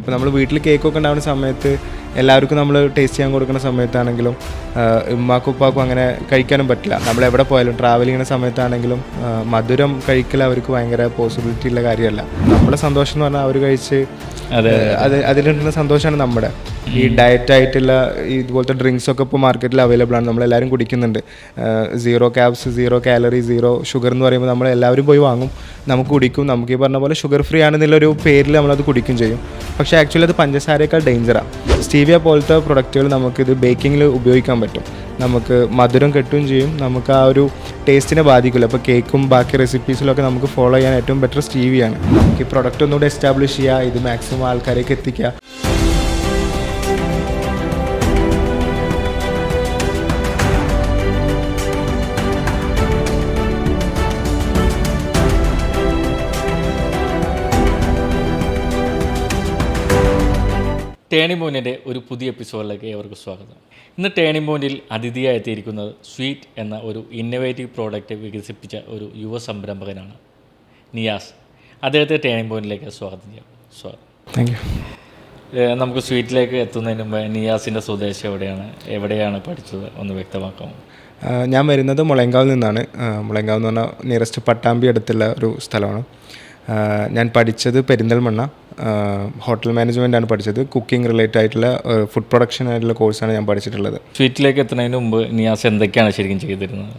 അപ്പോൾ നമ്മൾ വീട്ടിൽ കേക്കൊക്കെ ഉണ്ടാകുന്ന സമയത്ത് എല്ലാവർക്കും നമ്മൾ ടേസ്റ്റ് ചെയ്യാൻ കൊടുക്കുന്ന സമയത്താണെങ്കിലും ഉമ്മാക്കും ഉപ്പാക്കും അങ്ങനെ കഴിക്കാനും പറ്റില്ല. നമ്മൾ എവിടെ പോയാലും ട്രാവൽ ചെയ്യുന്ന സമയത്താണെങ്കിലും മധുരം കഴിക്കൽ അവർക്ക് ഭയങ്കര പോസിബിലിറ്റി ഉള്ള കാര്യമല്ല. നമ്മുടെ സന്തോഷം എന്ന് പറഞ്ഞാൽ അവർ കഴിച്ച് അതെ ഏഹ് അത്. അതിലുണ്ടാകുന്ന സന്തോഷമാണ് നമ്മുടെ. ഈ ഡയറ്റ് ആയിട്ടുള്ള ഇതുപോലത്തെ ഡ്രിങ്ക്സ് ഒക്കെ ഇപ്പോൾ മാർക്കറ്റിൽ അവൈലബിൾ ആണ്. നമ്മളെല്ലാവരും കുടിക്കുന്നുണ്ട്. Zero carbs zero calorie zero sugar എന്ന് പറയുമ്പോൾ നമ്മൾ എല്ലാവരും പോയി വാങ്ങും. നമുക്ക് കുടിക്കും. നമുക്ക് ഈ പറഞ്ഞ പോലെ ഷുഗർ ഫ്രീ ആണെന്നുള്ളൊരു പേരിൽ നമ്മളത് കുടിക്കും ചെയ്യും. പക്ഷേ ആക്ച്വലി അത് പഞ്ചസാരയേക്കാൾ ഡേഞ്ചറാണ് സ്റ്റീവിയ പോലത്തെ പ്രൊഡക്റ്റുകൾ നമുക്കിത് ബേക്കിങ്ങിൽ ഉപയോഗിക്കാൻ പറ്റും. നമുക്ക് മധുരം കെട്ടുകയും ചെയ്യും. നമുക്ക് ആ ഒരു ടേസ്റ്റിനെ ബാധിക്കില്ല. അപ്പോൾ കേക്കും ബാക്കി റെസിപ്പീസിലൊക്കെ നമുക്ക് ഫോളോ ചെയ്യാൻ ഏറ്റവും ബെറ്റർ സ്റ്റീവിയാണ്. നമുക്ക് ഈ പ്രൊഡക്റ്റ് ഒന്നുകൂടെ എസ്റ്റാബ്ലിഷ് ചെയ്യുക. ഇത് മാക്സിമം ആൾക്കാരേക്ക് എത്തിക്കുക. ടേണിംഗ് പോയിന്റിന്റെ ഒരു പുതിയ എപ്പിസോഡിലേക്ക് ഏവർക്കും സ്വാഗതം. ഇന്ന് ടേണി പോയിന്റിൽ അതിഥിയായി എത്തിയിരിക്കുന്നത് സ്വീറ്റ് എന്ന ഒരു ഇന്നോവേറ്റീവ് പ്രോഡക്റ്റ് വികസിപ്പിച്ച ഒരു യുവ സംരംഭകനാണ് നിയാസ്. അദ്ദേഹത്തെ ടേണി പോയിന്റിലേക്ക് സ്വാഗതം ചെയ്യാം. സ്വാഗതം. താങ്ക് യു നമുക്ക് സ്വീറ്റിലേക്ക് എത്തുന്നതിന് മുമ്പ് നിയാസിന്റെ സ്വദേശം എവിടെയാണ്? എവിടെയാണ് പഠിച്ചത്? ഒന്ന് വ്യക്തമാക്കാമോ? ഞാൻ വരുന്നത് മുളങ്കാവിൽ നിന്നാണ്. മുളങ്കാവ് മുളയങ്കാവ് എന്ന് പറഞ്ഞാൽ നിയറസ്റ്റ് പട്ടാമ്പി അടുത്തുള്ള ഒരു സ്ഥലമാണ്. ഞാൻ പഠിച്ചത് പെരിന്തൽമണ്ണ. ഹോട്ടൽ മാനേജ്മെന്റ് ആണ് പഠിച്ചത്. കുക്കിംഗ് റിലേറ്റഡ് ആയിട്ടുള്ള ഫുഡ് പ്രൊഡക്ഷൻ ആയിട്ടുള്ള കോഴ്സാണ് ഞാൻ പഠിച്ചിട്ടുള്ളത്. സ്വീറ്റിലേക്ക് എത്തുന്നതിന് മുമ്പ് നിയാസ് എന്തൊക്കെയാണ് ശരിക്കും ചെയ്തിരുന്നത്?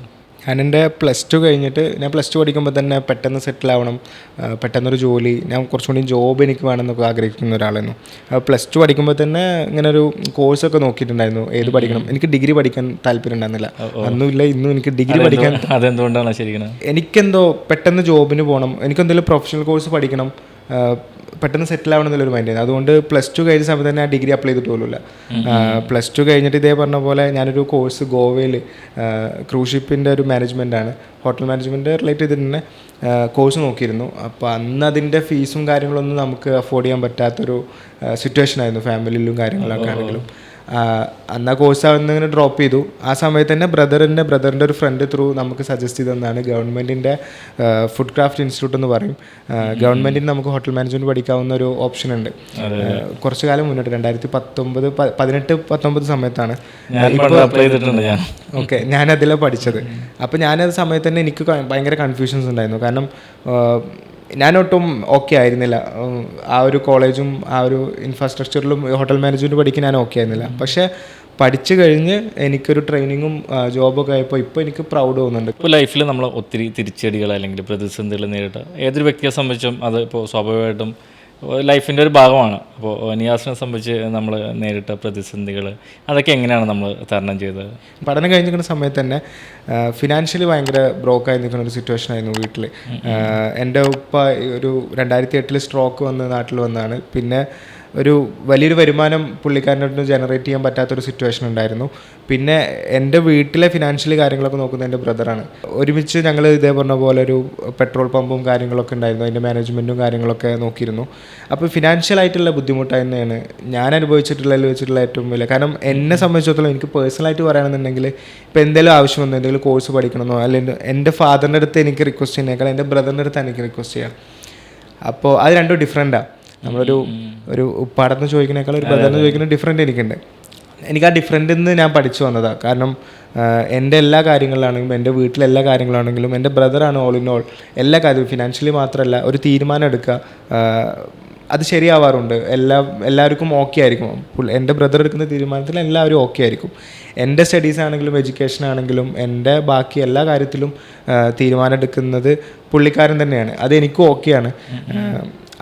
ഞാൻ എന്റെ പ്ലസ് ടു കഴിഞ്ഞിട്ട് ഞാൻ പ്ലസ് ടു പഠിക്കുമ്പോൾ തന്നെ പെട്ടെന്ന് സെറ്റിൽ ആവണം. പെട്ടെന്നൊരു ജോലി. ഞാൻ കുറച്ചുകൂടി ജോബ് എനിക്ക് വേണമെന്നൊക്കെ ആഗ്രഹിക്കുന്ന ഒരാളായിരുന്നു. പ്ലസ് ടു പഠിക്കുമ്പോൾ തന്നെ ഇങ്ങനെ ഒരു കോഴ്സൊക്കെ നോക്കിയിട്ടുണ്ടായിരുന്നു. ഏത് പഠിക്കണം? എനിക്ക് ഡിഗ്രി പഠിക്കാൻ താല്പര്യം ഉണ്ടായിരുന്നില്ല. അന്നുമില്ല ഇന്നും എനിക്ക് ഡിഗ്രി പഠിക്കാൻ അതെന്തുകൊണ്ടാണ് ശരിക്കും എനിക്കെന്തോ പെട്ടെന്ന് ജോബിന് പോകണം. എനിക്കെന്തെങ്കിലും പ്രൊഫഷണൽ കോഴ്സ് പഠിക്കണം. പെട്ടെന്ന് സെറ്റിൽ ആവണം എന്നുള്ളൊരു മൈൻഡ് അതുകൊണ്ട് പ്ലസ് ടു കഴിഞ്ഞ സമയത്ത് തന്നെ ആ ഡിഗ്രി അപ്ലൈ ചെയ്തിട്ട് പോലുമില്ല. പ്ലസ് ടു കഴിഞ്ഞിട്ട് ഇതേ പറഞ്ഞ പോലെ ഞാനൊരു കോഴ്സ് ഗോവയിൽ ക്രൂസ് ഷിപ്പിന്റെ ഒരു മാനേജ്മെന്റ് ആണ്. ഹോട്ടൽ മാനേജ്മെന്റ് റിലേറ്റ് ചെയ്തിട്ട് തന്നെ കോഴ്സ് നോക്കിയിരുന്നു. അപ്പോൾ അന്ന് അതിന്റെ ഫീസും കാര്യങ്ങളൊന്നും നമുക്ക് അഫോർഡ് ചെയ്യാൻ പറ്റാത്തൊരു സിറ്റുവേഷൻ ആയിരുന്നു. ഫാമിലിയിലും കാര്യങ്ങളൊക്കെ ആണെങ്കിലും. അന്ന് ആ കോഴ്സ് അന്നിങ്ങനെ ഡ്രോപ്പ് ചെയ്തു. ആ സമയത്ത് തന്നെ ബ്രദറിന്റെ ബ്രദറിന്റെ ഒരു ഫ്രണ്ട് ത്രൂ നമുക്ക് സജസ്റ്റ് ചെയ്തതാണ് ഗവൺമെന്റിന്റെ ഫുഡ് ക്രാഫ്റ്റ് ഇൻസ്റ്റിറ്റ്യൂട്ട് എന്ന് പറയും. ഗവൺമെന്റിന് നമുക്ക് ഹോട്ടൽ മാനേജ്മെന്റ് പഠിക്കാവുന്ന ഒരു ഓപ്ഷൻ ഉണ്ട്. കുറച്ചു കാലം മുന്നോട്ട് രണ്ടായിരത്തി പത്തൊമ്പത് പതിനെട്ട് പത്തൊമ്പത് സമയത്താണ്. ഓക്കെ ഞാനതിലാണ് പഠിച്ചത്. അപ്പോൾ ഞാനത് സമയത്ത് തന്നെ എനിക്ക് ഭയങ്കര കൺഫ്യൂഷൻസ് ഉണ്ടായിരുന്നു. കാരണം ഞാനൊട്ടും ഓക്കെ ആയിരുന്നില്ല. ആ ഒരു കോളേജും ആ ഒരു ഇൻഫ്രാസ്ട്രക്ചറിലും ഹോട്ടൽ മാനേജ്മെന്റ് പഠിക്കാൻ ഞാൻ ഓക്കെ ആയിരുന്നില്ല. പക്ഷേ പഠിച്ചു കഴിഞ്ഞ് എനിക്കൊരു ട്രെയിനിങ്ങും ജോബൊക്കെ ആയപ്പോൾ ഇപ്പോൾ എനിക്ക് പ്രൗഡ് തോന്നുന്നുണ്ട്. ഇപ്പോൾ ലൈഫിൽ നമ്മൾ ഒത്തിരി തിരിച്ചടികൾ അല്ലെങ്കിൽ പ്രതിസന്ധികൾ നേരിട്ട് ഏതൊരു വ്യക്തിയെ സംബന്ധിച്ചും അത് ഇപ്പോൾ സ്വാഭാവികമായിട്ടും ലൈഫിന്റെ ഒരു ഭാഗമാണ്. അപ്പോൾ നിയാസിനെ സംബന്ധിച്ച് നമ്മൾ നേരിട്ട പ്രതിസന്ധികൾ അതൊക്കെ എങ്ങനെയാണ് നമ്മൾ തരണം ചെയ്തത്? പഠനം കഴിഞ്ഞിരിക്കുന്ന സമയത്ത് തന്നെ ഫിനാൻഷ്യലി ഭയങ്കര ബ്രോക്കായി നിൽക്കുന്ന ഒരു സിറ്റുവേഷൻ ആയിരുന്നു വീട്ടിൽ എന്റെ ഉപ്പ ഒരു രണ്ടായിരത്തി എട്ടിൽ സ്ട്രോക്ക് വന്ന് നാട്ടിൽ വന്നതാണ്. പിന്നെ ഒരു വലിയൊരു വരുമാനം പുള്ളിക്കാരനോട് ജനറേറ്റ് ചെയ്യാൻ പറ്റാത്തൊരു സിറ്റുവേഷൻ ഉണ്ടായിരുന്നു. പിന്നെ എന്റെ വീട്ടിലെ ഫിനാൻഷ്യൽ കാര്യങ്ങളൊക്കെ നോക്കുന്ന എന്റെ ബ്രദറാണ് ഒരുമിച്ച് ഞങ്ങൾ ഇതേ പറഞ്ഞ പോലെ ഒരു പെട്രോൾ പമ്പും കാര്യങ്ങളൊക്കെ ഉണ്ടായിരുന്നു. അതിന്റെ മാനേജ്മെന്റും കാര്യങ്ങളൊക്കെ നോക്കിയിരുന്നു. അപ്പോൾ ഫിനാൻഷ്യൽ ആയിട്ടുള്ള ബുദ്ധിമുട്ട് തന്നെയാണ്. ഞാൻ അനുഭവിച്ചിട്ടുള്ളതിൽ വെച്ചിട്ടുള്ള ഏറ്റവും വലിയ കാരണം എന്നെ സംബന്ധിച്ചിടത്തോളം എനിക്ക് പേഴ്സണലായിട്ട് പറയുകയാണെന്നുണ്ടെങ്കിൽ ഇപ്പോൾ എന്തെങ്കിലും ആവശ്യം വന്നു എന്തെങ്കിലും കോഴ്സ് പഠിക്കണമെന്നോ അല്ലെങ്കിൽ എന്റെ ഫാദറിന്റെ അടുത്ത് എനിക്ക് റിക്വസ്റ്റ് ചെയ്യുന്നേക്കാൾ എന്റെ ബ്രദറിന്റെ അടുത്ത് എനിക്ക് റിക്വസ്റ്റ് ചെയ്യാം. അപ്പോൾ അത് രണ്ടും ഡിഫറെന്റാണ് നമ്മളൊരു ഒരു ഉപ്പാടെന്ന് ചോദിക്കുന്നേക്കാൾ ഒരു ബ്രദറിന് ചോദിക്കുന്ന ഡിഫറെന്റ് എനിക്കുണ്ട്. എനിക്ക് ആ ഡിഫറെന്റ് നിന്ന് ഞാൻ പഠിച്ചു വന്നതാണ് കാരണം എന്റെ എല്ലാ കാര്യങ്ങളിലാണെങ്കിലും എന്റെ വീട്ടിലെ എല്ലാ കാര്യങ്ങളാണെങ്കിലും എന്റെ ബ്രദറാണ് ഓൾ ഇൻ ഓൾ എല്ലാ കാര്യവും ഫിനാൻഷ്യലി മാത്രമല്ല ഒരു തീരുമാനം എടുക്കുക അത് ശരിയാവാറുണ്ട്. എല്ലാ എല്ലാവർക്കും ഓക്കെ ആയിരിക്കും. എന്റെ ബ്രദർ എടുക്കുന്ന തീരുമാനത്തിൽ എല്ലാവരും ഓക്കെ ആയിരിക്കും. എന്റെ സ്റ്റഡീസ് ആണെങ്കിലും എഡ്യൂക്കേഷൻ ആണെങ്കിലും എന്റെ ബാക്കി എല്ലാ കാര്യത്തിലും തീരുമാനം എടുക്കുന്നത് പുള്ളിക്കാരൻ തന്നെയാണ്. അത് എനിക്കും ഓക്കെയാണ്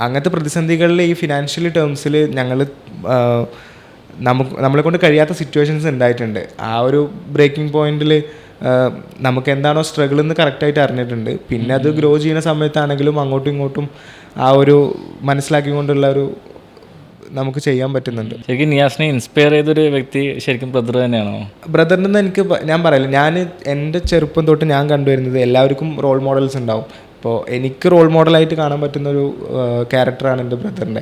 അങ്ങനത്തെ പ്രതിസന്ധികളിൽ ഈ ഫിനാൻഷ്യൽ ടേംസിൽ ഞങ്ങൾ നമുക്ക് നമ്മളെ കൊണ്ട് കഴിയാത്ത സിറ്റുവേഷൻസ് ഉണ്ടായിട്ടുണ്ട്. ആ ഒരു ബ്രേക്കിംഗ് പോയിന്റിൽ നമുക്ക് എന്താണോ സ്ട്രഗിൾ എന്ന് കറക്റ്റായിട്ട് അറിഞ്ഞിട്ടുണ്ട്. പിന്നെ അത് ഗ്രോ ചെയ്യുന്ന സമയത്താണെങ്കിലും അങ്ങോട്ടും ഇങ്ങോട്ടും ആ ഒരു മനസ്സിലാക്കി കൊണ്ടുള്ള ഒരു നമുക്ക് ചെയ്യാൻ പറ്റുന്നുണ്ട്. ശരിക്കും നിയാസിനെ ഇൻസ്പയർ ചെയ്തൊരു വ്യക്തി ശരിക്കും ബ്രദർ തന്നെയാണോ? ബ്രദറിൽ നിന്ന് എനിക്ക് ഞാൻ പറയില്ല ഞാൻ എന്റെ ചെറുപ്പം തൊട്ട് ഞാൻ കണ്ടുവരുന്നത് എല്ലാവർക്കും റോൾ മോഡൽസ് ഉണ്ടാവും. അപ്പോൾ എനിക്ക് റോൾ മോഡലായിട്ട് കാണാൻ പറ്റുന്ന ഒരു ക്യാരക്ടറാണ് എന്റെ ബ്രദറിന്റെ.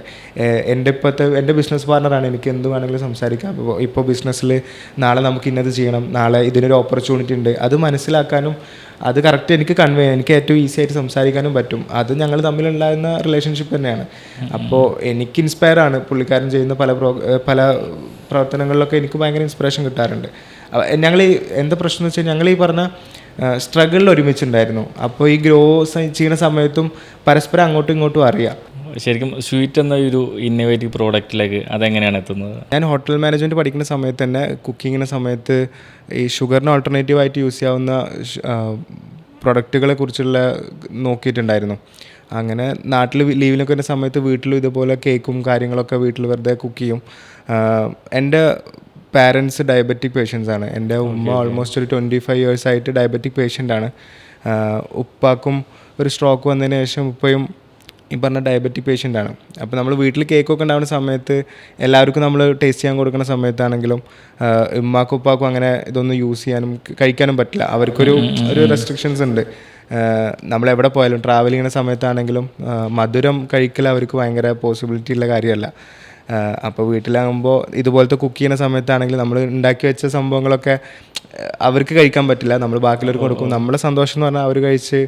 എന്റെ ഇപ്പോഴത്തെ എന്റെ ബിസിനസ് പാർട്ണറാണ് എനിക്ക് എന്ത് വേണമെങ്കിലും സംസാരിക്കാം. ഇപ്പോൾ ഇപ്പോൾ ബിസിനസ്സിൽ നാളെ നമുക്ക് ഇന്നത് ചെയ്യണം. നാളെ ഇതിനൊരു ഓപ്പർച്യൂണിറ്റി ഉണ്ട്. അത് മനസ്സിലാക്കാനും അത് കറക്റ്റ് എനിക്ക് കൺവേ എനിക്ക് ഏറ്റവും ഈസി ആയിട്ട് സംസാരിക്കാനും പറ്റും. അത് ഞങ്ങൾ തമ്മിലുണ്ടായിരുന്ന റിലേഷൻഷിപ്പ് തന്നെയാണ്. അപ്പോൾ എനിക്ക് ഇൻസ്പയർ ആണ്. പുള്ളിക്കാരൻ ചെയ്യുന്ന പല പ്രോ പല പ്രവർത്തനങ്ങളിലൊക്കെ എനിക്ക് ഭയങ്കര ഇൻസ്പിറേഷൻ കിട്ടാറുണ്ട്. ഞങ്ങൾ എന്താ പ്രശ്നം എന്ന് വെച്ചാൽ ഞങ്ങൾ ഈ പറഞ്ഞ സ്ട്രഗിളിൽ ഒരുമിച്ചുണ്ടായിരുന്നു. അപ്പോൾ ഈ ഗ്രോ ചെയ്യുന്ന സമയത്തും പരസ്പരം അങ്ങോട്ടും ഇങ്ങോട്ടും അറിയാം. ശരിക്കും സ്വീറ്റ് എന്ന ഒരു ഇന്നോവേറ്റീവ് പ്രോഡക്റ്റിലേക്ക് അതെങ്ങനെയാണ് എത്തുന്നത്? ഞാൻ ഹോട്ടൽ മാനേജ്മെന്റ് പഠിക്കുന്ന സമയത്ത് തന്നെ കുക്കിങ്ങിന്റെ സമയത്ത് ഈ ഷുഗറിന് ഓൾട്ടർനേറ്റീവ് ആയിട്ട് യൂസ് ചെയ്യാവുന്ന പ്രൊഡക്റ്റുകളെ കുറിച്ചുള്ള നോക്കിയിട്ടുണ്ടായിരുന്നു. അങ്ങനെ നാട്ടിൽ ലീവിനൊക്കെ വരുന്ന സമയത്ത് വീട്ടിലും ഇതുപോലെ കേക്കും കാര്യങ്ങളൊക്കെ വീട്ടിൽ വെറുതെ കുക്ക് ചെയ്യും. എന്റെ പാരൻസ് ഡയബറ്റിക് പേഷ്യൻസ് ആണ്. എന്റെ ഉമ്മ ഓൾമോസ്റ്റ് ഒരു ട്വന്റി ഫൈവ് ഇയേഴ്സ് ആയിട്ട് ഡയബറ്റിക് പേഷ്യന്റ് ആണ്. ഉപ്പാക്കും ഒരു സ്ട്രോക്ക് വന്നതിന് ശേഷം ഉപ്പയും ഈ പറഞ്ഞ ഡയബറ്റിക് പേഷ്യന്റ് ആണ്. അപ്പോൾ നമ്മൾ വീട്ടിൽ കേക്കൊക്കെ ഉണ്ടാകുന്ന സമയത്ത് എല്ലാവർക്കും നമ്മൾ ടേസ്റ്റ് ചെയ്യാൻ കൊടുക്കുന്ന സമയത്താണെങ്കിലും ഉമ്മാക്കും ഉപ്പാക്കും അങ്ങനെ ഇതൊന്നും യൂസ് ചെയ്യാനും കഴിക്കാനും പറ്റില്ല. അവർക്കൊരു ഒരു റെസ്ട്രിക്ഷൻസ് ഉണ്ട്. നമ്മൾ എവിടെ പോയാലും ട്രാവൽ ചെയ്യുന്ന സമയത്താണെങ്കിലും മധുരം കഴിക്കൽ അവർക്ക് ഭയങ്കര പോസിബിലിറ്റി ഉള്ള കാര്യമല്ല. അപ്പോൾ വീട്ടിലാകുമ്പോൾ ഇതുപോലത്തെ കുക്ക് ചെയ്യുന്ന സമയത്താണെങ്കിൽ നമ്മൾ ഉണ്ടാക്കി വെച്ച സംഭവങ്ങളൊക്കെ അവർക്ക് കഴിക്കാൻ പറ്റില്ല. നമ്മൾ ബാക്കിയുള്ളവർക്ക് കൊടുക്കും. നമ്മളെ സന്തോഷം എന്ന് പറഞ്ഞാൽ അവർ കഴിച്ച്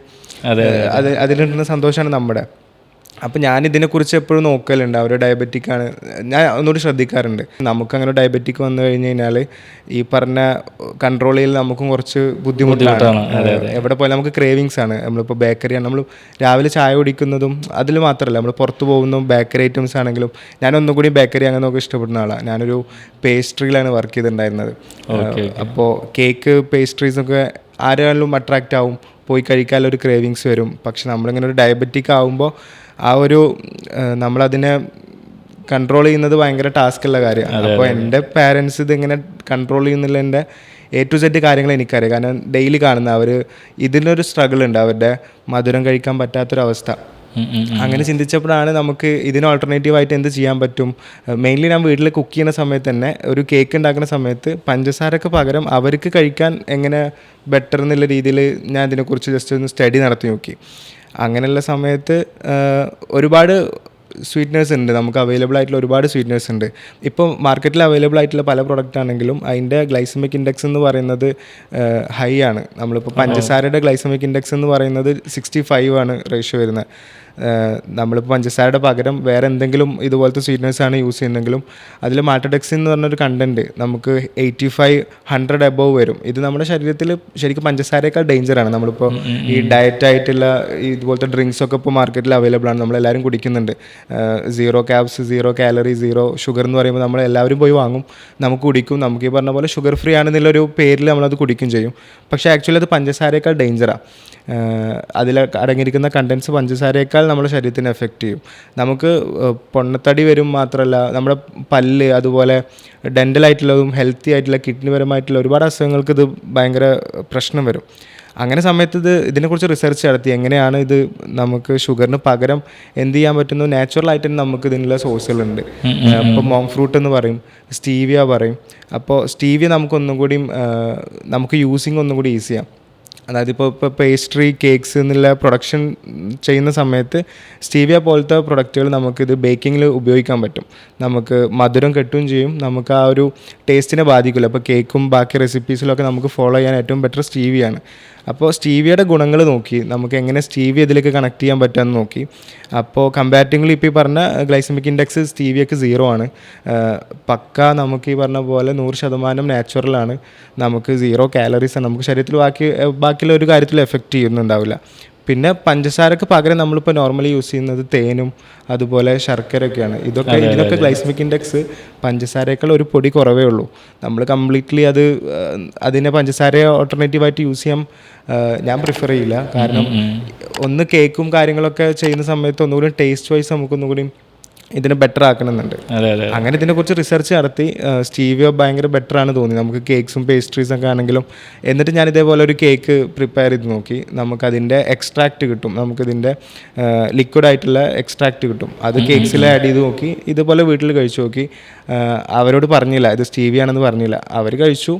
അത് അതിലുണ്ടാകുന്ന സന്തോഷമാണ് നമ്മുടെ. അപ്പം ഞാൻ ഇതിനെക്കുറിച്ച് എപ്പോഴും നോക്കലുണ്ട്. അവർ ഡയബറ്റിക് ആണ്. ഞാൻ ഒന്നുകൂടി ശ്രദ്ധിക്കാറുണ്ട്. നമുക്കങ്ങനെ ഡയബറ്റിക് വന്നു കഴിഞ്ഞ് കഴിഞ്ഞാൽ ഈ പറഞ്ഞ കൺട്രോൾ ചെയ്യൽ നമുക്കും കുറച്ച് ബുദ്ധിമുട്ടാണ്. എവിടെ പോയാലും നമുക്ക് ക്രേവിങ്സ് ആണ്. നമ്മളിപ്പോൾ ബേക്കറിയാണ് നമ്മൾ രാവിലെ ചായ കുടിക്കുന്നതും അതിൽ മാത്രമല്ല നമ്മൾ പുറത്ത് പോകുന്നതും ബേക്കറി ഐറ്റംസ് ആണെങ്കിലും ഞാൻ ഒന്നും കൂടി ബേക്കറി അങ്ങനെ നോക്കി ഇഷ്ടപ്പെടുന്ന ആളാണ് ഞാനൊരു പേസ്ട്രിയിലാണ് വർക്ക് ചെയ്തിട്ടുണ്ടായിരുന്നത്. അപ്പോൾ കേക്ക് പേസ്ട്രീസൊക്കെ ആരായാലും അട്രാക്റ്റ് ആവും. പോയി കഴിക്കാനുള്ള ഒരു ക്രേവിങ്സ് വരും. പക്ഷെ നമ്മളിങ്ങനെ ഒരു ഡയബറ്റിക് ആകുമ്പോൾ ആ ഒരു നമ്മളതിനെ കൺട്രോൾ ചെയ്യുന്നത് ഭയങ്കര ടാസ്ക് ഉള്ള കാര്യമാണ്. അപ്പോൾ എന്റെ പാരൻസ് ഇതിങ്ങനെ കൺട്രോൾ ചെയ്യുന്നതിന്റെ എ ടു സെറ്റ് കാര്യങ്ങൾ എനിക്കറിയാം. കാരണം ഡെയിലി കാണുന്ന അവർ ഇതിനൊരു സ്ട്രഗിൾ ഉണ്ട്. അവരുടെ മധുരം കഴിക്കാൻ പറ്റാത്തൊരവസ്ഥ. അങ്ങനെ ചിന്തിച്ചപ്പോഴാണ് നമുക്ക് ഇതിന് ഓൾട്ടർനേറ്റീവ് ആയിട്ട് എന്ത് ചെയ്യാൻ പറ്റും? മെയിൻലി ഞാൻ വീട്ടിൽ കുക്ക് ചെയ്യുന്ന സമയത്ത് തന്നെ ഒരു കേക്ക് ഉണ്ടാക്കുന്ന സമയത്ത് പഞ്ചസാരക്ക് പകരം അവർക്ക് കഴിക്കാൻ എങ്ങനെ ബെറ്റർ എന്നുള്ള രീതിയിൽ ഞാൻ ഇതിനെക്കുറിച്ച് ജസ്റ്റ് ഒന്ന് സ്റ്റഡി നടത്തി നോക്കി. അങ്ങനെയുള്ള സമയത്ത് ഒരുപാട് സ്വീറ്റ്നേഴ്സ് ഉണ്ട്. നമുക്ക് അവൈലബിൾ ആയിട്ടുള്ള ഒരുപാട് സ്വീറ്റ്നേഴ്സ് ഉണ്ട്. ഇപ്പോൾ മാർക്കറ്റിൽ അവൈലബിൾ ആയിട്ടുള്ള പല പ്രൊഡക്റ്റ് ആണെങ്കിലും അതിന്റെ ഗ്ലൈസമിക് ഇൻഡെക്സ് എന്ന് പറയുന്നത് ഹൈ ആണ്. നമ്മളിപ്പോൾ പഞ്ചസാരയുടെ ഗ്ലൈസമിക് ഇൻഡെക്സ് എന്ന് പറയുന്നത് സിക്സ്റ്റി ഫൈവ് ആണ് റേഷ്യോ വരുന്നത്. നമ്മളിപ്പോൾ പഞ്ചസാരയുടെ പകരം വേറെ എന്തെങ്കിലും ഇതുപോലത്തെ സ്വീറ്റ്നേഴ്സ് ആണ് യൂസ് ചെയ്യുന്നതെങ്കിലും അതിൽ മാറ്റഡെക്സിൻ എന്ന് പറഞ്ഞൊരു കണ്ടന്റ് നമുക്ക് എയ്റ്റി ഫൈവ് ഹൺഡ്രഡ് എബോവ് വരും. ഇത് നമ്മുടെ ശരീരത്തിൽ ശരിക്കും പഞ്ചസാരയേക്കാൾ ഡേഞ്ചറാണ് നമ്മളിപ്പോൾ ഈ ഡയറ്റ് ആയിട്ടുള്ള ഇതുപോലത്തെ ഡ്രിങ്ക്സ് ഒക്കെ ഇപ്പോൾ മാർക്കറ്റിൽ അവൈലബിൾ ആണ്. നമ്മളെല്ലാവരും കുടിക്കുന്നുണ്ട്. Zero carbs zero calorie zero sugar എന്ന് പറയുമ്പോൾ നമ്മൾ എല്ലാവരും പോയി വാങ്ങും. നമുക്ക് കുടിക്കും. നമുക്ക് ഈ പറഞ്ഞ പോലെ ഷുഗർ ഫ്രീ ആണെന്നുള്ളൊരു പേരിൽ നമ്മളത് കുടിക്കും ചെയ്യും. പക്ഷേ ആക്ച്വലി അത് പഞ്ചസാരയേക്കാൾ ഡേഞ്ചറാണ് അതിൽ അടങ്ങിയിരിക്കുന്ന കണ്ടൻസ് പഞ്ചസാരയേക്കാൾ നമ്മുടെ ശരീരത്തിന് എഫക്റ്റ് ചെയ്യും. നമുക്ക് പൊണ്ണത്തടി വരും മാത്രമല്ല നമ്മുടെ പല്ല് അതുപോലെ ഡെന്റലായിട്ടുള്ളതും ഹെൽത്തി ആയിട്ടുള്ള കിഡ്നി പരമായിട്ടുള്ള ഒരുപാട് അസുഖങ്ങൾക്ക് ഇത് ഭയങ്കര പ്രശ്നം വരും. അങ്ങനെ സമയത്ത് ഇത് ഇതിനെക്കുറിച്ച് റിസർച്ച് നടത്തി എങ്ങനെയാണ് ഇത് നമുക്ക് ഷുഗറിന് പകരം എന്ത് ചെയ്യാൻ പറ്റുന്നു? നാച്ചുറൽ ആയിട്ട് തന്നെ നമുക്ക് ഇതിനുള്ള സോഴ്സുകളുണ്ട് ഇപ്പോൾ മോങ് ഫ്രൂട്ട് എന്ന് പറയും സ്റ്റീവിയ പറയും. അപ്പോൾ സ്റ്റീവിയ നമുക്കൊന്നും കൂടി നമുക്ക് യൂസിങ് ഒന്നും കൂടി ഈസിയാണ് അതായത് ഇപ്പോൾ ഇപ്പോൾ പേസ്ട്രി കേക്ക്സ് എന്നുള്ള പ്രൊഡക്ഷൻ ചെയ്യുന്ന സമയത്ത് സ്റ്റീവിയ പോലത്തെ പ്രൊഡക്റ്റുകൾ നമുക്കിത് ബേക്കിങ്ങിൽ ഉപയോഗിക്കാൻ പറ്റും. നമുക്ക് മധുരം കെട്ടുകയും ചെയ്യും. നമുക്ക് ആ ഒരു ടേസ്റ്റിനെ ബാധിക്കില്ല. അപ്പോൾ കേക്കും ബാക്കി റെസിപ്പീസിലൊക്കെ നമുക്ക് ഫോളോ ചെയ്യാൻ ഏറ്റവും ബെറ്റർ സ്റ്റീവിയാണ് അപ്പോൾ സ്റ്റീവിയയുടെ ഗുണങ്ങൾ നോക്കി. നമുക്ക് എങ്ങനെ സ്റ്റീവിയ ഇതിലേക്ക് കണക്ട് ചെയ്യാൻ പറ്റുമെന്ന് നോക്കി. അപ്പോൾ കമ്പാരിറ്റീവ്ലി ഇപ്പോൾ ഈ പറഞ്ഞ ഗ്ലൈസമിക് ഇൻഡെക്സ് സ്റ്റീവിയക്ക് സീറോ ആണ്. പക്ക നമുക്ക് ഈ പറഞ്ഞ പോലെ നൂറ് ശതമാനം നാച്ചുറലാണ് നമുക്ക് സീറോ കാലറീസ് ആണ്. നമുക്ക് ശരീരത്തിൽ ബാക്കി ബാക്കിയുള്ള ഒരു കാര്യത്തിൽ എഫക്റ്റ് ചെയ്യുന്നുണ്ടാവില്ല. പിന്നെ പഞ്ചസാരക്ക് പകരം നമ്മളിപ്പോൾ നോർമലി യൂസ് ചെയ്യുന്നത് തേനും അതുപോലെ ശർക്കരയൊക്കെയാണ്. ഇതൊക്കെ ഇതിനൊക്കെ ഗ്ലൈസ്മിക് ഇൻഡെക്സ് പഞ്ചസാരയേക്കാൾ ഒരു പൊടി കുറവേ ഉള്ളൂ. നമ്മൾ കംപ്ലീറ്റ്ലി അത് അതിനെ പഞ്ചസാര ഓൾട്ടർനേറ്റീവായിട്ട് യൂസ് ചെയ്യാൻ ഞാൻ പ്രിഫർ ചെയ്യില്ല. കാരണം ഒന്ന് കേക്കും കാര്യങ്ങളൊക്കെ ചെയ്യുന്ന സമയത്ത് ഒന്നുകൂടി ടേസ്റ്റ് വൈസ് നമുക്കൊന്നും കൂടി ഇതിനെ ബെറ്റർ ആക്കണമെന്നുണ്ട്. അങ്ങനെ ഇതിനെ ഇതിനെക്കുറിച്ച് റിസർച്ച് നടത്തി സ്റ്റീവിയോ ഭയങ്കര ബെറ്റർ ആണ് തോന്നി നമുക്ക് കേക്ക്സും പേസ്ട്രീസും ഒക്കെ ആണെങ്കിലും എന്നിട്ട് ഞാൻ ഇതേപോലെ ഒരു കേക്ക് പ്രിപ്പയർ ചെയ്ത് നോക്കി. നമുക്കതിന്റെ എക്സ്ട്രാക്റ്റ് കിട്ടും. നമുക്കിതിന്റെ ലിക്വിഡ് ആയിട്ടുള്ള എക്സ്ട്രാക്റ്റ് കിട്ടും. അത് കേക്ക്സിൽ ആഡ് ചെയ്ത് നോക്കി. ഇതുപോലെ വീട്ടിൽ കഴിച്ചു നോക്കി. അവരോട് പറഞ്ഞില്ല ഇത് സ്റ്റീവി ആണെന്ന് പറഞ്ഞില്ല. അവർ കഴിച്ചു.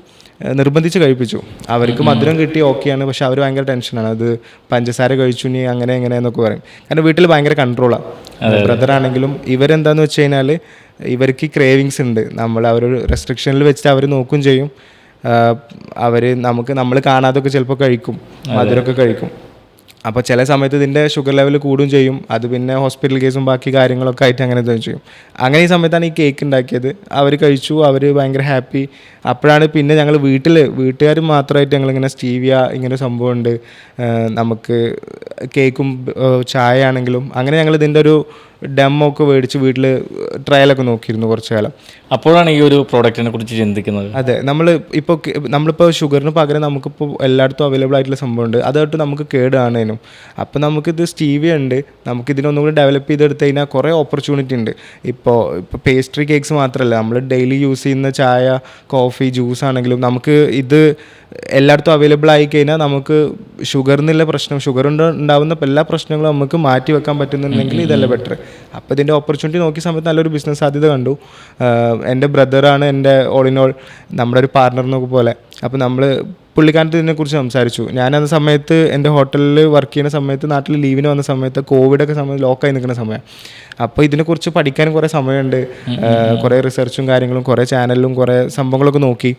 നിർബന്ധിച്ച് കഴിപ്പിച്ചു. അവർക്ക് മധുരം കിട്ടി ഓക്കെയാണ് പക്ഷെ അവർ ഭയങ്കര ടെൻഷനാണ് അത് പഞ്ചസാര കഴിച്ചു നീ അങ്ങനെ എങ്ങനെ എന്നൊക്കെ പറയും. കാരണം വീട്ടിൽ ഭയങ്കര കൺട്രോളാണ് ബ്രദർ ആണെങ്കിലും ഇവരെന്താന്ന് വെച്ച് കഴിഞ്ഞാൽ ഇവർക്ക് ക്രേവിങ്സ് ഉണ്ട്. നമ്മൾ അവർ റെസ്ട്രിക്ഷനിൽ വെച്ചിട്ട് അവർ നോക്കും ചെയ്യും. അവർ നമുക്ക് നമ്മൾ കാണാതൊക്കെ ചിലപ്പോൾ കഴിക്കും. മധുരമൊക്കെ കഴിക്കും. അപ്പോൾ ചില സമയത്ത് ഇതിന്റെ ഷുഗർ ലെവൽ കൂടും ചെയ്യും. അത് പിന്നെ ഹോസ്പിറ്റൽ കേസും ബാക്കി കാര്യങ്ങളൊക്കെ ആയിട്ട് അങ്ങനെ ഇത് ചെയ്യും. അങ്ങനെ ഈ സമയത്താണ് ഈ കേക്ക് ഉണ്ടാക്കിയത്. അവർ കഴിച്ചു അവർ ഭയങ്കര ഹാപ്പി അപ്പോഴാണ് പിന്നെ ഞങ്ങൾ വീട്ടിൽ വീട്ടുകാർ മാത്രമായിട്ട് ഞങ്ങളിങ്ങനെ സ്റ്റീവിയ ഇങ്ങനെ സംഭവമുണ്ട് നമുക്ക് കേക്കും ചായ ആണെങ്കിലും അങ്ങനെ ഞങ്ങൾ ഇതിന്റെ ഒരു ഡെമോ ഒക്കെ മേടിച്ച് വീട്ടിൽ ട്രയലൊക്കെ നോക്കിയിരുന്നു കുറച്ച് കാലം അപ്പോഴാണ് ഈ ഒരു പ്രോഡക്റ്റിനെ കുറിച്ച് ചിന്തിക്കുന്നത്? അതെ. നമ്മൾ ഇപ്പോൾ നമ്മളിപ്പോൾ ഷുഗറിന് പകരം നമുക്കിപ്പോൾ എല്ലായിടത്തും അവൈലബിൾ ആയിട്ടുള്ള സംഭവമുണ്ട്. അതായിട്ട് നമുക്ക് കേടാണേനും. അപ്പോൾ നമുക്കിത് സ്റ്റീവി ഉണ്ട്. നമുക്ക് ഇതിനൊന്നും കൂടി ഡെവലപ്പ് ചെയ്തെടുത്ത് കഴിഞ്ഞാൽ കുറേ ഓപ്പർച്യൂണിറ്റി ഉണ്ട്. ഇപ്പോൾ ഇപ്പോൾ പേസ്ട്രി കേക്ക്സ് മാത്രമല്ല നമ്മൾ ഡെയിലി യൂസ് ചെയ്യുന്ന ചായ കോഫി ജ്യൂസ് ആണെങ്കിലും നമുക്ക് ഇത് എല്ലായിടത്തും അവൈലബിൾ ആയി കഴിഞ്ഞാൽ നമുക്ക് ഷുഗറിനുള്ള പ്രശ്നം ഷുഗർ ഉണ്ടാവുന്ന എല്ലാ പ്രശ്നങ്ങളും നമുക്ക് മാറ്റി വെക്കാൻ പറ്റുന്നുണ്ടെങ്കിൽ ഇതല്ല ബെറ്റർ അപ്പോൾ ഇതിന്റെ ഓപ്പർച്യൂണിറ്റി നോക്കിയ സമയത്ത് നല്ലൊരു ബിസിനസ് സാധ്യത കണ്ടു. എന്റെ ബ്രദറാണ് എന്റെ ഓൾ ഇൻ ഓൾ നമ്മുടെ ഒരു പാർട്ണർ എന്നൊക്കെ പോലെ. അപ്പോൾ നമ്മൾ പുള്ളിക്കാരത്ത് ഇതിനെക്കുറിച്ച് സംസാരിച്ചു. ഞാൻ അന്ന സമയത്ത് എന്റെ ഹോട്ടലിൽ വർക്ക് ചെയ്യുന്ന സമയത്ത് നാട്ടിൽ ലീവിന് വന്ന സമയത്ത് കോവിഡൊക്കെ സമയത്ത് ലോക്കായി നിൽക്കുന്ന സമയം. അപ്പോൾ ഇതിനെക്കുറിച്ച് പഠിക്കാനും കുറേ സമയമുണ്ട്. കുറേ റിസർച്ചും കാര്യങ്ങളും കുറേ ചാനലിലും കുറേ സംഭവങ്ങളൊക്കെ നോക്കി.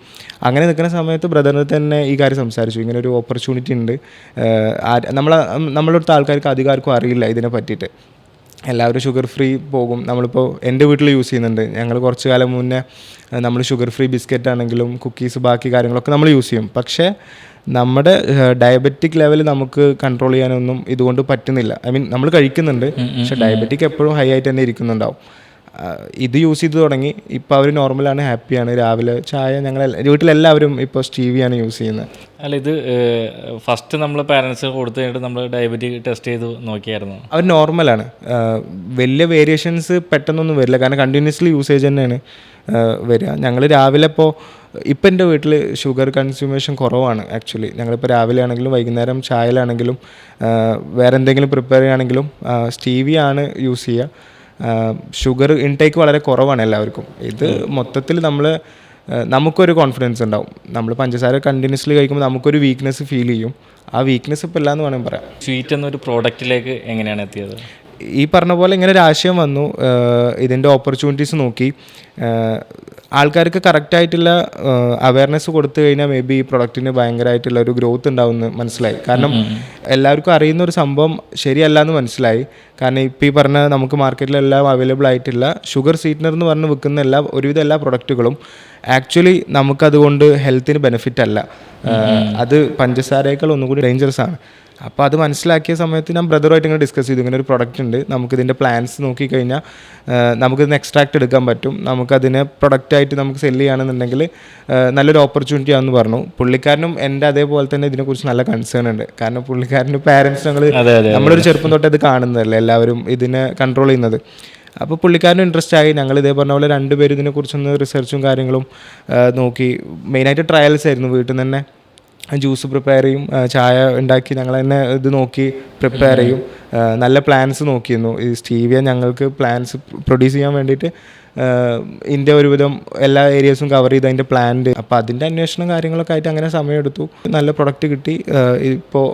അങ്ങനെ നിൽക്കുന്ന സമയത്ത് ബ്രദറിന് തന്നെ ഈ കാര്യം സംസാരിച്ചു. ഇങ്ങനെ ഒരു ഓപ്പർച്യൂണിറ്റി ഉണ്ട്. നമ്മൾ നമ്മളടുത്ത ആൾക്കാർക്ക് അധികാർക്കും അറിയില്ല ഇതിനെ പറ്റിയിട്ട്. എല്ലാവരും ഷുഗർ ഫ്രീ പോകും. നമ്മളിപ്പോൾ എന്റെ വീട്ടിൽ യൂസ് ചെയ്യുന്നുണ്ട്. ഞങ്ങൾ കുറച്ച് കാലം മുന്നേ നമ്മൾ ഷുഗർ ഫ്രീ ബിസ്ക്കറ്റ് ആണെങ്കിലും കുക്കീസ് ബാക്കി കാര്യങ്ങളൊക്കെ നമ്മൾ യൂസ് ചെയ്യും. പക്ഷേ നമ്മുടെ ഡയബറ്റിക് ലെവൽ നമുക്ക് കൺട്രോൾ ചെയ്യാനൊന്നും ഇതുകൊണ്ട് പറ്റുന്നില്ല. ഐ മീൻ നമ്മൾ കഴിക്കുന്നുണ്ട്. പക്ഷേ ഡയബറ്റിക് എപ്പോഴും ഹൈ ആയിട്ട് തന്നെ ഇരിക്കുന്നുണ്ടാവും. ഇത് യൂസ് ചെയ്ത് തുടങ്ങി. ഇപ്പോൾ അവർ നോർമലാണ് ഹാപ്പിയാണ്. രാവിലെ ചായ ഞങ്ങൾ വീട്ടിലെല്ലാവരും ഇപ്പോൾ സ്റ്റീവിയാണ് യൂസ് ചെയ്യുന്നത്. അല്ല ഇത് ഫസ്റ്റ് നമ്മൾ പാരൻസ് കൊടുത്തു കഴിഞ്ഞിട്ട് നമ്മൾ ഡയബറ്റിക് ടെസ്റ്റ് ചെയ്ത് നോക്കിയായിരുന്നു? അവർ നോർമലാണ്. വലിയ വേരിയേഷൻസ് പെട്ടെന്നൊന്നും വരില്ല. കാരണം കണ്ടിന്യൂസ്ലി യൂസേജ് തന്നെയാണ് വരിക. ഞങ്ങൾ രാവിലെ ഇപ്പോൾ ഇപ്പം എന്റെ വീട്ടിൽ ഷുഗർ കൺസ്യൂമേഷൻ കുറവാണ് ആക്ച്വലി. ഞങ്ങളിപ്പോൾ രാവിലെ ആണെങ്കിലും വൈകുന്നേരം ചായയിലാണെങ്കിലും വേറെ എന്തെങ്കിലും പ്രിപ്പയർ ചെയ്യുകയാണെങ്കിലും സ്റ്റീവിയാണ് യൂസ് ചെയ്യുക. ഷുഗർ ഇൻടേക്ക് വളരെ കുറവാണ് എല്ലാവർക്കും. ഇത് മൊത്തത്തിൽ നമ്മൾ നമുക്കൊരു കോൺഫിഡൻസ് ഉണ്ടാവും. നമ്മൾ പഞ്ചസാര കണ്ടിന്യൂസ്ലി കഴിക്കുമ്പോൾ നമുക്കൊരു വീക്ക്നെസ് ഫീൽ ചെയ്യും. ആ വീക്ക്നെസ് ഇപ്പോൾ ഇല്ല എന്ന് വേണമെങ്കിൽ പറയാം. സ്വീറ്റ് എന്നൊരു പ്രോഡക്റ്റിലേക്ക് എങ്ങനെയാണ് എത്തിയത്? ഈ പറഞ്ഞ പോലെ ഇങ്ങനെ ഒരു ആശയം വന്നു ഇതിന്റെ ഓപ്പർച്യൂണിറ്റീസ് നോക്കി. ആൾക്കാർക്ക് കറക്റ്റായിട്ടുള്ള അവയർനെസ് കൊടുത്തു കഴിഞ്ഞാൽ മേ ബി ഈ പ്രൊഡക്റ്റിന് ഭയങ്കരമായിട്ടുള്ള ഒരു ഗ്രോത്ത് ഉണ്ടാവുമെന്ന് മനസ്സിലായി. കാരണം എല്ലാവർക്കും അറിയുന്ന ഒരു സംഭവം ശരിയല്ല എന്ന് മനസ്സിലായി. കാരണം ഇപ്പം ഈ പറഞ്ഞ നമുക്ക് മാർക്കറ്റിലെല്ലാം അവൈലബിൾ ആയിട്ടുള്ള ഷുഗർ സ്വീറ്റ്നർ എന്ന് പറഞ്ഞ് വിൽക്കുന്ന എല്ലാ ഒരുവിധ എല്ലാ പ്രൊഡക്റ്റുകളും ആക്ച്വലി നമുക്കതുകൊണ്ട് ഹെൽത്തിന് ബെനിഫിറ്റ് അല്ല. അത് പഞ്ചസാരയേക്കാൾ ഒന്നുകൂടി ഡേഞ്ചറസ് ആണ്. അപ്പോൾ അത് മനസ്സിലാക്കിയ സമയത്ത് ഞാൻ ബ്രദറുമായിട്ട് ഇങ്ങനെ ഡിസ്കസ് ചെയ്തു. ഇങ്ങനെ ഒരു പ്രൊഡക്റ്റ് ഉണ്ട്. നമുക്കിതിന്റെ പ്ലാൻസ് നോക്കിക്കഴിഞ്ഞാൽ നമുക്കിതിന് എക്സ്ട്രാക്ട് എടുക്കാൻ പറ്റും. നമുക്കതിനെ പ്രൊഡക്റ്റായിട്ട് നമുക്ക് സെല്ല് ചെയ്യുകയാണെന്നുണ്ടെങ്കിൽ നല്ലൊരു ഓപ്പർച്യൂണിറ്റി ആണെന്ന് പറഞ്ഞു. പുള്ളിക്കാരനും എന്റെ അതേപോലെ തന്നെ ഇതിനെക്കുറിച്ച് നല്ല കൺസേൺ ഉണ്ട്. കാരണം പുള്ളിക്കാരന്റെ പാരൻസ് ഞങ്ങൾ നമ്മളൊരു ചെറുപ്പം തൊട്ട് അത് കാണുന്നതല്ലേ? എല്ലാവരും ഇതിനെ കൺട്രോൾ ചെയ്യുന്നത്. അപ്പോൾ പുള്ളിക്കാരനും ഇൻട്രസ്റ്റ് ആയി. ഞങ്ങൾ ഇതേ പറഞ്ഞ പോലെ രണ്ടുപേരും ഇതിനെക്കുറിച്ചൊന്ന് റിസർച്ചും കാര്യങ്ങളും നോക്കി. മെയിനായിട്ട് ട്രയൽസ് ആയിരുന്നു വീട്ടിൽ നിന്ന് തന്നെ. ജ്യൂസ് പ്രിപ്പയർ ചെയ്യും ചായ ഉണ്ടാക്കി ഞങ്ങൾ തന്നെ ഇത് നോക്കി പ്രിപ്പയർ ചെയ്യും. നല്ല പ്ലാൻസ് നോക്കിയിരുന്നു. ഈ സ്റ്റീവിയ ഞങ്ങൾക്ക് പ്ലാൻസ് പ്രൊഡ്യൂസ് ചെയ്യാൻ വേണ്ടിയിട്ട് ഇന്ത്യ ഒരുവിധം എല്ലാ ഏരിയസും കവർ ചെയ്ത് അതിന്റെ പ്ലാന്റ് അപ്പോൾ അതിന്റെ അന്വേഷണം കാര്യങ്ങളൊക്കെ ആയിട്ട് അങ്ങനെ സമയമെടുത്തു. നല്ല പ്രൊഡക്റ്റ് കിട്ടി. ഇപ്പോൾ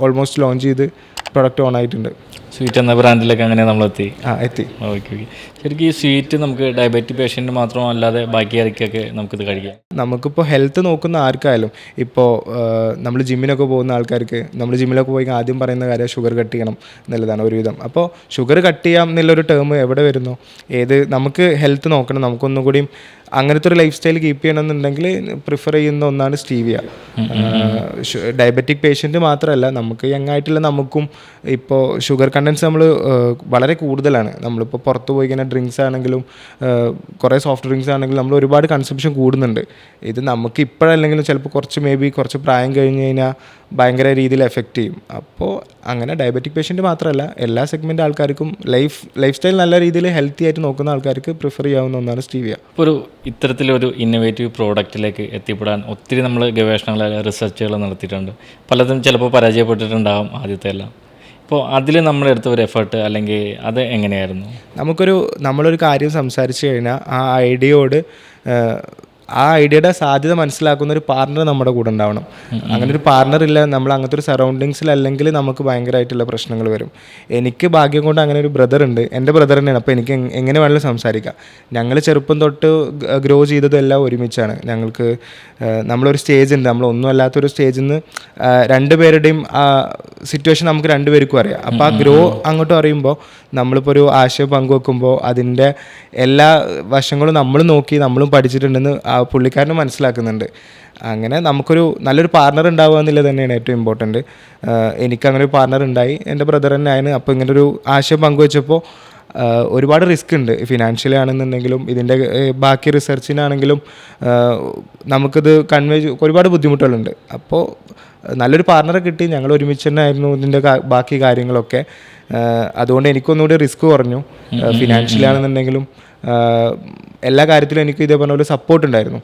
ഓൾമോസ്റ്റ് ലോഞ്ച് ചെയ്ത് പ്രൊഡക്റ്റ് ഓൺ ആയിട്ടുണ്ട്. സ്വീറ്റ് എന്ന ബ്രാൻഡിലൊക്കെ അങ്ങനെ നമ്മൾ എത്തി ആ എത്തി. ഓക്കെ ഓക്കെ ശരിക്കും ഈ സ്വീറ്റ് നമുക്ക് ഡയബറ്റിക് പേഷ്യന്റ് മാത്രമല്ലാതെ ബാക്കി ആർക്കൊക്കെ നമുക്കിത് കഴിക്കാം? നമുക്കിപ്പോൾ ഹെൽത്ത് നോക്കുന്ന ആർക്കായാലും ഇപ്പോൾ നമ്മൾ ജിമ്മിനൊക്കെ പോകുന്ന ആൾക്കാർക്ക് നമ്മൾ ജിമ്മിലൊക്കെ പോയി ആദ്യം പറയുന്ന കാര്യം ഷുഗർ കട്ട് ചെയ്യണം എന്നുള്ളതാണ് ഒരുവിധം. അപ്പോൾ ഷുഗർ കട്ട് ചെയ്യാം എന്നുള്ളൊരു ടേം എവിടെ വരുന്നു? ഏത് നമുക്ക് ഹെൽത്ത് നോക്കണം. നമുക്കൊന്നും കൂടിയും അങ്ങനത്തെ ഒരു ലൈഫ് സ്റ്റൈൽ കീപ്പ് ചെയ്യണമെന്നുണ്ടെങ്കിൽ പ്രിഫർ ചെയ്യുന്ന ഒന്നാണ് സ്റ്റീവിയ ഡയബറ്റിക് പേഷ്യന്റ് മാത്രമല്ല നമുക്ക് യങ് ആയിട്ടുള്ള നമുക്കും ഇപ്പോൾ ഷുഗർ കണ്ടൻസ് നമ്മൾ വളരെ കൂടുതലാണ്. നമ്മളിപ്പോൾ പുറത്ത് പോയി കഴിഞ്ഞാൽ ഡ്രിങ്ക്സ് ആണെങ്കിലും കുറേ സോഫ്റ്റ് ഡ്രിങ്ക്സ് ആണെങ്കിലും നമ്മൾ ഒരുപാട് കൺസംഷൻ കൂടുന്നുണ്ട്. ഇത് നമുക്ക് ഇപ്പോഴല്ലെങ്കിലും ചിലപ്പോൾ കുറച്ച് മേ ബി കുറച്ച് പ്രായം കഴിഞ്ഞ് കഴിഞ്ഞാൽ ഭയങ്കര രീതിയിൽ എഫക്റ്റ് ചെയ്യും. അപ്പോൾ അങ്ങനെ ഡയബറ്റിക് പേഷ്യന്റ് മാത്രമല്ല എല്ലാ സെഗ്മെന്റ് ആൾക്കാർക്കും ലൈഫ് ലൈഫ് സ്റ്റൈൽ നല്ല രീതിയിൽ ഹെൽത്തി ആയിട്ട് നോക്കുന്ന ആൾക്കാർക്ക് പ്രിഫർ ചെയ്യാവുന്ന ഒന്നാണ് സ്റ്റീവിയ. ഒരു ഇത്തരത്തിലൊരു ഇന്നോവേറ്റീവ് പ്രോഡക്റ്റിലേക്ക് എത്തിപ്പെടാൻ ഒത്തിരി നമ്മൾ ഗവേഷണങ്ങൾ റിസർച്ചുകൾ നടത്തിയിട്ടുണ്ട്. പലതും ചിലപ്പോൾ പരാജയപ്പെട്ടിട്ടുണ്ടാകും ആദ്യത്തെ എല്ലാം. ഇപ്പോൾ അതിൽ നമ്മൾ എടുത്ത ഒരു എഫേർട്ട് അല്ലെങ്കിൽ അത് എങ്ങനെയായിരുന്നു? നമുക്കൊരു നമ്മളൊരു കാര്യം സംസാരിച്ച് കഴിഞ്ഞാൽ ആ ഐഡിയയോട് ആ ഐഡിയയുടെ സാധ്യത മനസ്സിലാക്കുന്ന ഒരു പാർട്ണർ നമ്മുടെ കൂടെ ഉണ്ടാവണം. അങ്ങനെ ഒരു പാർട്ണർ ഇല്ല നമ്മൾ അങ്ങനത്തെ ഒരു സറൗണ്ടിങ്സിൽ അല്ലെങ്കിൽ നമുക്ക് ഭയങ്കരമായിട്ടുള്ള പ്രശ്നങ്ങൾ വരും. എനിക്ക് ഭാഗ്യം കൊണ്ട് അങ്ങനെ ഒരു ബ്രദർ ഉണ്ട്. എന്റെ ബ്രദർ തന്നെയാണ്. അപ്പോൾ എനിക്ക് എങ്- എങ്ങനെ വേണമെങ്കിലും സംസാരിക്കാം. ഞങ്ങൾ ചെറുപ്പം തൊട്ട് ഗ്രോ ചെയ്തതെല്ലാം ഒരുമിച്ചാണ്. ഞങ്ങൾക്ക് നമ്മളൊരു സ്റ്റേജ് ഉണ്ട്. നമ്മൾ ഒന്നും അല്ലാത്തൊരു സ്റ്റേജിൽ നിന്ന് ആ, രണ്ടുപേരുടെയും സിറ്റുവേഷൻ നമുക്ക് രണ്ടുപേർക്കും അറിയാം. അപ്പോൾ ആ ഗ്രോ അങ്ങോട്ട് അറിയുമ്പോൾ നമ്മളിപ്പോൾ ഒരു ആശയം പങ്കുവെക്കുമ്പോൾ അതിന്റെ എല്ലാ വശങ്ങളും നമ്മൾ നോക്കി നമ്മളും പഠിച്ചിട്ടുണ്ടെന്ന് ആ പുള്ളിക്കാരന് മനസ്സിലാക്കുന്നുണ്ട്. അങ്ങനെ നമുക്കൊരു നല്ലൊരു പാർട്ണർ ഉണ്ടാവുക എന്നുള്ളത് തന്നെയാണ് ഏറ്റവും ഇമ്പോർട്ടന്റ് എനിക്ക് അങ്ങനെ ഒരു പാർട്ണർ ഉണ്ടായി. എന്റെ ബ്രദർ തന്നെ ആയിരുന്നു അപ്പോൾ ഇങ്ങനെ ഒരു ആശയം പങ്കുവെച്ചപ്പോൾ ഒരുപാട് റിസ്ക് ഉണ്ട്. ഫിനാൻഷ്യലി ആണെന്നുണ്ടെങ്കിലും ഇതിന്റെ ബാക്കി റിസർച്ചിനാണെങ്കിലും നമുക്കിത് കൺവേ ഒരുപാട് ബുദ്ധിമുട്ടുകളുണ്ട്. അപ്പോൾ നല്ലൊരു പാർട്ണറെ കിട്ടി ഞങ്ങൾ ഒരുമിച്ച് തന്നെ ആയിരുന്നു ഇതിന്റെ ബാക്കി കാര്യങ്ങളൊക്കെ. അതുകൊണ്ട് എനിക്കൊന്നുകൂടി റിസ്ക് കുറഞ്ഞു. ഫിനാൻഷ്യലി ആണെന്നുണ്ടെങ്കിലും എല്ലാ കാര്യത്തിലും എനിക്ക് ഇതേ പറഞ്ഞ പോലെ സപ്പോർട്ട് ഉണ്ടായിരുന്നു.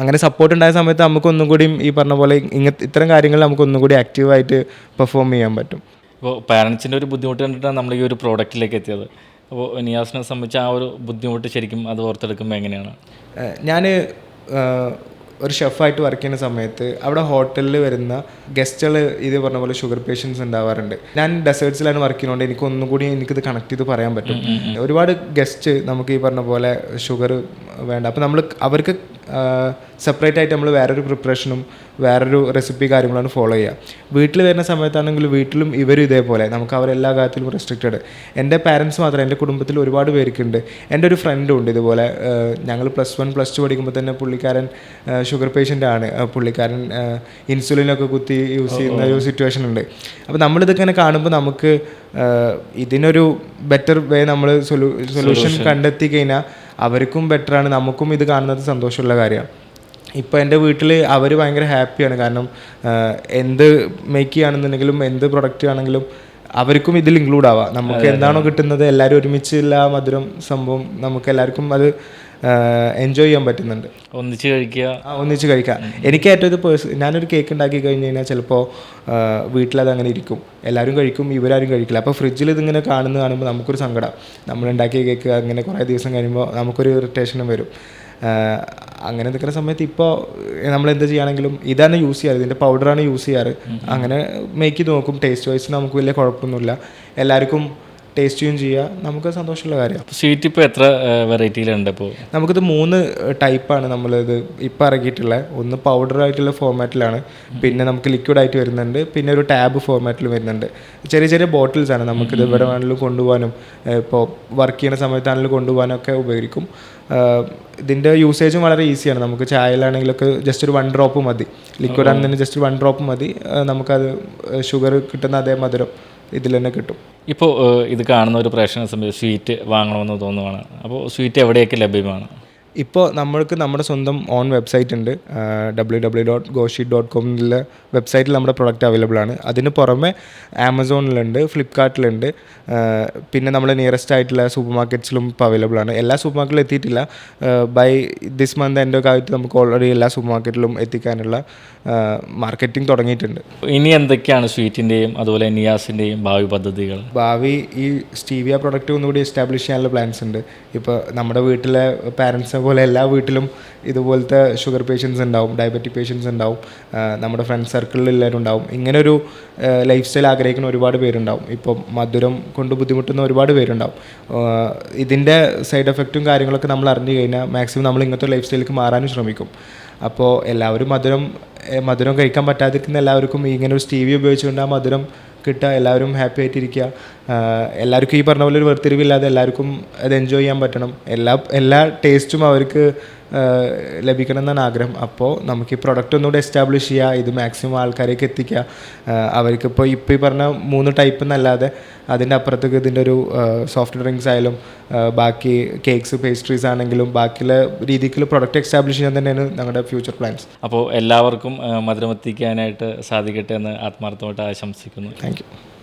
അങ്ങനെ സപ്പോർട്ട് ഉണ്ടായ സമയത്ത് നമുക്കൊന്നും കൂടിയും ഈ പറഞ്ഞ പോലെ ഇങ്ങനത്തെ ഇത്തരം കാര്യങ്ങൾ നമുക്ക് ഒന്നും കൂടി ആക്റ്റീവായിട്ട് പെർഫോം ചെയ്യാൻ പറ്റും. ഇപ്പോൾ പാരൻസിന്റെ ഒരു ബുദ്ധിമുട്ട് കണ്ടിട്ടാണ് നമ്മൾ ഈ ഒരു പ്രോഡക്റ്റിലേക്ക് എത്തിയത്. അപ്പോൾ നിയാസിനെ സംബന്ധിച്ച് ആ ഒരു ബുദ്ധിമുട്ട് ശരിക്കും അത് ഓർത്തെടുക്കുമ്പോൾ എങ്ങനെയാണ്? ഞാൻ ഒരു ഷെഫായിട്ട് വർക്ക് ചെയ്യുന്ന സമയത്ത് അവിടെ ഹോട്ടലിൽ വരുന്ന ഗസ്റ്റുകൾ ഇത് പറഞ്ഞ പോലെ ഷുഗർ പേഷ്യൻസ് ഉണ്ടാവാറുണ്ട്. ഞാൻ ഡെസേർട്സിലാണ് വർക്ക് ചെയ്യുന്നതുകൊണ്ട് എനിക്ക് ഒന്നും കൂടി എനിക്കിത് കണക്ട് ചെയ്ത് പറയാൻ പറ്റും. ഒരുപാട് ഗസ്റ്റ് നമുക്ക് ഈ പറഞ്ഞ പോലെ ഷുഗർ വേണ്ട. അപ്പോൾ നമ്മൾ അവർക്ക് സെപ്പറേറ്റ് ആയിട്ട് നമ്മൾ വേറൊരു പ്രിപ്പറേഷനും വേറൊരു റെസിപ്പി കാര്യങ്ങളാണ് ഫോളോ ചെയ്യുക. വീട്ടിൽ വരുന്ന സമയത്താണെങ്കിൽ വീട്ടിലും ഇവരും ഇതേപോലെ. നമുക്ക് അവരെല്ലാ കാര്യത്തിലും റെസ്ട്രിക്റ്റഡ് എന്റെ പാരൻസ് മാത്രം എന്റെ കുടുംബത്തിൽ ഒരുപാട് പേർക്കുണ്ട്. എന്റെ ഒരു ഫ്രണ്ടും ഉണ്ട് ഇതുപോലെ. ഞങ്ങൾ പ്ലസ് വൺ പ്ലസ് ടു പഠിക്കുമ്പോൾ തന്നെ പുള്ളിക്കാരൻ ഷുഗർ പേഷ്യന്റ് ആണ്. പുള്ളിക്കാരൻ ഇൻസുലിനൊക്കെ കുത്തി യൂസ് ചെയ്യുന്ന ഒരു സിറ്റുവേഷൻ ഉണ്ട്. അപ്പോൾ നമ്മളിതൊക്കെ ഇങ്ങനെ കാണുമ്പോൾ നമുക്ക് ഇതിനൊരു ബെറ്റർ വേ നമ്മൾ സൊല്യൂ സൊല്യൂഷൻ കണ്ടെത്തി കഴിഞ്ഞാൽ അവർക്കും ബെറ്ററാണ് നമുക്കും ഇത് കാണുന്നത് സന്തോഷമുള്ള കാര്യമാണ്. ഇപ്പോൾ എന്റെ വീട്ടിൽ അവർ ഭയങ്കര ഹാപ്പിയാണ്. കാരണം എന്ത് മേക്ക് ചെയ്യുകയാണെന്നുണ്ടെങ്കിലും എന്ത് പ്രൊഡക്റ്റ് ആണെങ്കിലും അവർക്കും ഇതിൽ ഇൻക്ലൂഡ് ആവാം. നമുക്ക് എന്താണോ കിട്ടുന്നത് എല്ലാവരും ഒരുമിച്ച് ആ മധുരം സംഭവം നമുക്ക് എല്ലാവർക്കും അത് എൻജോയ് ചെയ്യാൻ പറ്റുന്നുണ്ട്. ഒന്നിച്ച് കഴിക്കുക. ഒന്നിച്ച് കഴിക്കുക എനിക്ക് ഏറ്റവും ഇത് പേഴ്സ് ഞാനൊരു കേക്ക് ഉണ്ടാക്കി കഴിഞ്ഞ് കഴിഞ്ഞാൽ ചിലപ്പോൾ വീട്ടിലത് അങ്ങനെ ഇരിക്കും. എല്ലാവരും കഴിക്കും ഇവരാരും കഴിക്കില്ല. അപ്പോൾ ഫ്രിഡ്ജിൽ ഇതിങ്ങനെ കാണുന്നത് കാണുമ്പോൾ നമുക്കൊരു സങ്കടം. നമ്മൾ ഉണ്ടാക്കിയ കേക്ക് അങ്ങനെ കുറേ ദിവസം കഴിയുമ്പോൾ നമുക്കൊരു ഇറിറ്റേഷനും വരും. അങ്ങനെ നിൽക്കുന്ന സമയത്ത് ഇപ്പോൾ നമ്മൾ എന്ത് ചെയ്യുകയാണെങ്കിലും ഇതാണ് യൂസ് ചെയ്യാറ്. ഇതിന്റെ പൗഡറാണ് യൂസ് ചെയ്യാറ്. അങ്ങനെ മേക്ക് ചെയ്ത് നോക്കും. ടേസ്റ്റ് വൈസ് നമുക്ക് വലിയ കുഴപ്പമൊന്നുമില്ല. എല്ലാവർക്കും ടേസ്റ്റ് ചെയ്യും ചെയ്യുക നമുക്ക് സന്തോഷമുള്ള കാര്യമാണ് സ്വീറ്റ് ഇപ്പോൾ എത്ര വെറൈറ്റിയിലുണ്ട് ഇപ്പോൾ നമുക്കിത് മൂന്ന് ടൈപ്പാണ് നമ്മളിത് ഇപ്പോൾ ഇറക്കിയിട്ടുള്ളത് ഒന്ന് പൗഡർ ആയിട്ടുള്ള ഫോമാറ്റിലാണ് പിന്നെ നമുക്ക് ലിക്വിഡ് ആയിട്ട് വരുന്നുണ്ട്. പിന്നെ ഒരു ടാബ് ഫോമാറ്റിൽ വരുന്നുണ്ട്. ചെറിയ ചെറിയ ബോട്ടിൽസ് ആണ് നമുക്കിത് ഇവിടെ വേണമെങ്കിലും കൊണ്ടുപോകാനും ഇപ്പോൾ വർക്ക് ചെയ്യുന്ന സമയത്താണെങ്കിലും കൊണ്ടുപോകാനും ഒക്കെ ഉപകരിക്കും. ഇതിന്റെ യൂസേജും വളരെ ഈസിയാണ് നമുക്ക് ചായയിലാണെങ്കിലൊക്കെ ജസ്റ്റ് ഒരു വൺ ഡ്രോപ്പ് മതി. ലിക്വിഡ് ആണെന്നുണ്ടെങ്കിൽ ജസ്റ്റ് വൺ ഡ്രോപ്പ് മതി. നമുക്കത് ഷുഗർ കിട്ടുന്ന അതേ മധുരം. ഇതിൽ തന്നെ കിട്ടും ഇപ്പോൾ ഇത് കാണുന്ന ഒരു പ്രേക്ഷകനെ സംബന്ധിച്ച് സ്വീറ്റ് വാങ്ങണമെന്ന് തോന്നുവാണ്. അപ്പോൾ സ്വീറ്റ് എവിടെയൊക്കെ ലഭ്യമാണ്? ഇപ്പോൾ നമ്മൾക്ക് നമ്മുടെ സ്വന്തം ഓൺ വെബ്സൈറ്റ് ഉണ്ട്. ഡബ്ല്യൂ ഡബ്ല്യൂ ഡോട്ട് ഗോഷി ഡോട്ട് കോമിലെ വെബ്സൈറ്റിൽ നമ്മുടെ പ്രൊഡക്റ്റ് അവൈലബിൾ ആണ്. അതിന് പുറമെ ആമസോണിലുണ്ട് ഫ്ലിപ്കാർട്ടിലുണ്ട്. പിന്നെ നമ്മുടെ നിയറസ്റ്റ് ആയിട്ടുള്ള സൂപ്പർ മാർക്കറ്റ്സിലും ഇപ്പോൾ അവൈലബിൾ ആണ്. എല്ലാ സൂപ്പർ മാർക്കറ്റിലും എത്തിയിട്ടില്ല ബൈ ദിസ് മന്ത് എന്റെ കാര്യത്തിൽ നമുക്ക് ഓൾറെഡി എല്ലാ സൂപ്പർ മാർക്കറ്റിലും എത്തിക്കാനുള്ള മാർക്കറ്റിംഗ് തുടങ്ങിയിട്ടുണ്ട്. ഇനി എന്തൊക്കെയാണ് സ്വീറ്റിന്റെയും അതുപോലെ നിയാസിന്റെയും ഭാവി പദ്ധതികൾ? ഭാവി ഈ സ്റ്റീവിയ പ്രൊഡക്റ്റ് ഒന്നുകൂടി എസ്റ്റാബ്ലിഷ് ചെയ്യാനുള്ള പ്ലാൻസ് ഉണ്ട്. ഇപ്പോൾ നമ്മുടെ വീട്ടിലെ പാരൻസിനെ പോലെ എല്ലാ വീട്ടിലും ഇതുപോലത്തെ ഷുഗർ പേഷ്യൻസ് ഉണ്ടാവും ഡയബറ്റിക് പേഷ്യൻസ് ഉണ്ടാവും നമ്മുടെ ഫ്രണ്ട് സർക്കിളിൽ എല്ലാവരും ഉണ്ടാവും. ഇങ്ങനെ ഒരു ലൈഫ് സ്റ്റൈൽ ആഗ്രഹിക്കുന്ന ഒരുപാട് പേരുണ്ടാവും. ഇപ്പോൾ മധുരം കൊണ്ട് ബുദ്ധിമുട്ടുന്ന ഒരുപാട് പേരുണ്ടാവും. ഇതിന്റെ സൈഡ് എഫക്റ്റും കാര്യങ്ങളൊക്കെ നമ്മൾ അറിഞ്ഞു കഴിഞ്ഞാൽ മാക്സിമം നമ്മൾ ഇങ്ങനത്തെ ലൈഫ് സ്റ്റൈലിലേക്ക് മാറാനും ശ്രമിക്കും. അപ്പോൾ എല്ലാവരും മധുരം മധുരം കഴിക്കാൻ പറ്റാതിരിക്കുന്ന എല്ലാവർക്കും ഇങ്ങനെ ഒരു സ്റ്റീവി ഉപയോഗിച്ചുകൊണ്ട് ആ മധുരം കിട്ടുക എല്ലാവരും ഹാപ്പി ആയിട്ടിരിക്കുക. എല്ലാവർക്കും ഈ പറഞ്ഞ പോലെ ഒരു വേർതിരിവില്ലാതെ എല്ലാവർക്കും അത് എൻജോയ് ചെയ്യാൻ പറ്റണം. എല്ലാ എല്ലാ ടേസ്റ്റും അവർക്ക് ലഭിക്കണം എന്നാണ് ആഗ്രഹം. അപ്പോൾ നമുക്ക് ഈ പ്രൊഡക്റ്റ് ഒന്നുകൂടെ എസ്റ്റാബ്ലിഷ് ചെയ്യുക ഇത് മാക്സിമം ആൾക്കാരേക്ക് എത്തിക്കുക അവർക്കിപ്പോൾ ഇപ്പോൾ ഈ പറഞ്ഞ മൂന്ന് ടൈപ്പ് എന്നല്ലാതെ അതിന്റെ അപ്പുറത്തേക്ക് ഇതിന്റെ ഒരു സോഫ്റ്റ് ഡ്രിങ്ക്സ് ആയാലും ബാക്കി കേക്ക്സ് പേസ്ട്രീസ് ആണെങ്കിലും ബാക്കിയുള്ള രീതിക്കുള്ള പ്രൊഡക്റ്റ് എസ്റ്റാബ്ലിഷ് ചെയ്യാൻ തന്നെയാണ് ഞങ്ങളുടെ ഫ്യൂച്ചർ പ്ലാൻസ് അപ്പോൾ എല്ലാവർക്കും മധുരമെത്തിക്കാനായിട്ട് സാധിക്കട്ടെ എന്ന് ആത്മാർത്ഥമായിട്ട് ആശംസിക്കുന്നു. Thank you